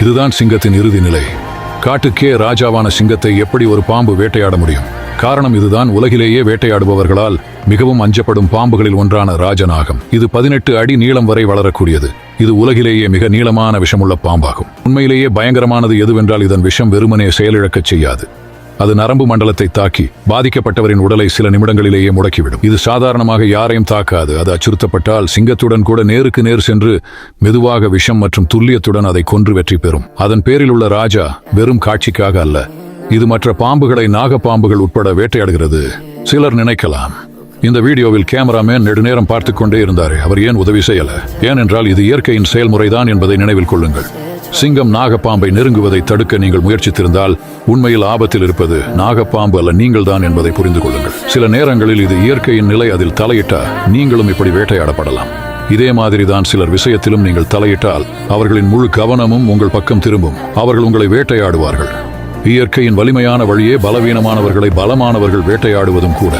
இதுதான் சிங்கத்தின் இறுதி நிலை. காட்டுக்கே ராஜாவான சிங்கத்தை எப்படி ஒரு பாம்பு வேட்டையாட முடியும்? காரணம் இதுதான் உலகிலேயே வேட்டையாடுபவர்களால் மிகவும் அஞ்சப்படும் பாம்புகளில் ஒன்றான ராஜநாகம். இது பதினெட்டு அடி நீளம் வரை வளரக்கூடியது. இது உலகிலேயே மிக நீளமான விஷமுள்ள பாம்பாகும். உண்மையிலேயே பயங்கரமானது எதுவென்றால் இதன் விஷம் வெறுமனே செயலிழக்கச் செய்யாது. அது நரம்பு மண்டலத்தை தாக்கி பாதிக்கப்பட்டவரின் உடலை சில நிமிடங்களிலேயே முடக்கிவிடும். இது சாதாரணமாக யாரையும் தாக்காது. அது அச்சுறுத்தப்பட்டால் சிங்கத்துடன் கூட நேருக்கு நேர் சென்று மெதுவாக விஷம் மற்றும் துல்லியத்துடன் அதை கொன்று வெற்றி பெறும். அதன் பேரில் உள்ள ராஜா வெறும் காட்சிக்காக அல்ல. இது மற்ற பாம்புகளை நாகப்பாம்புகள் உட்பட வேட்டையாடுகிறது. சிலர் நினைக்கலாம். இந்த வீடியோவில் கேமராமேன் நெடுநேரம் பார்த்து கொண்டே இருந்தார். அவர் ஏன் உதவி செய்யல? ஏனென்றால் இது இயற்கையின் செயல்முறைதான் என்பதை நினைவில் கொள்ளுங்கள். சிங்கம் நாகப்பாம்பை நெருங்குவதை தடுக்க நீங்கள் முயற்சித்திருந்தால் உண்மையில் ஆபத்தில் இருப்பது நாகப்பாம்பு அல்ல நீங்கள் தான் என்பதை புரிந்து கொள்ளுங்கள். சில நேரங்களில் இது இயற்கையின் நிலை அதில் தலையிட்டா நீங்களும் இப்படி வேட்டையாடப்படலாம். இதே மாதிரிதான் சிலர் விஷயத்திலும் நீங்கள் தலையிட்டால் அவர்களின் முழு கவனமும் உங்கள் பக்கம் திரும்பும். அவர்கள் உங்களை வேட்டையாடுவார்கள். இயற்கையின் வலிமையான வழியே பலவீனமானவர்களை பலமானவர்கள் வேட்டையாடுவதும் கூட.